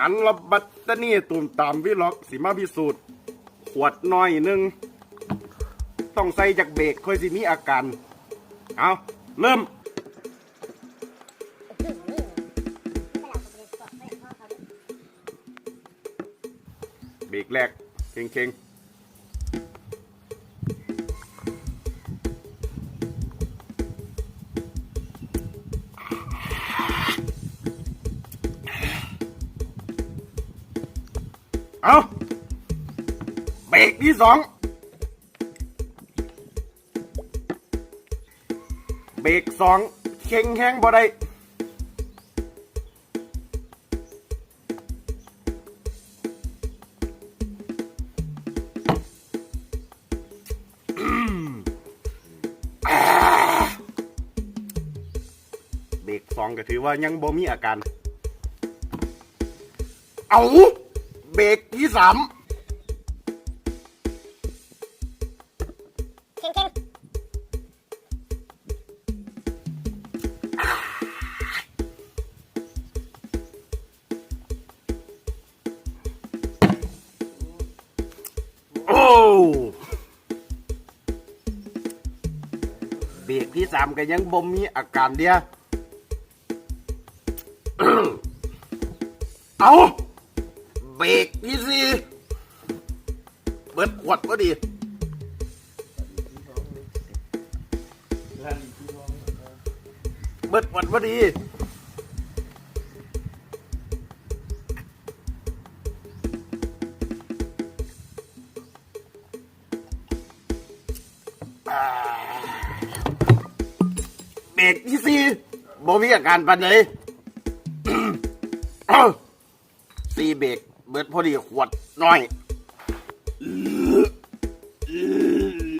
อันละบัตเตอนี่ตุ่มตามวิล็อกสีมาพิสูจน์ขวดน้อยหนึ่งต้องใส่จากเบรกค่อยสิมีอาการ เอาเริ่มเบรกแรกเข่งๆ เอาเบรกที่สองเบรกสองเข่งแห้งบ่ได้เบรกสองก็ถือว่ายังบ่มีอาการ เอา เบรกที่สามเข่งเข่งโอ้เบรกที่สามก็ยังบ่มีอาการเดียเอา เบรกที่สี่เบิดขวดพอดีเบิดขวดพอดีเบรกที่สี่บ่มีอาการปันเลยสี่เบรก เบิดพอดีขวดน้อย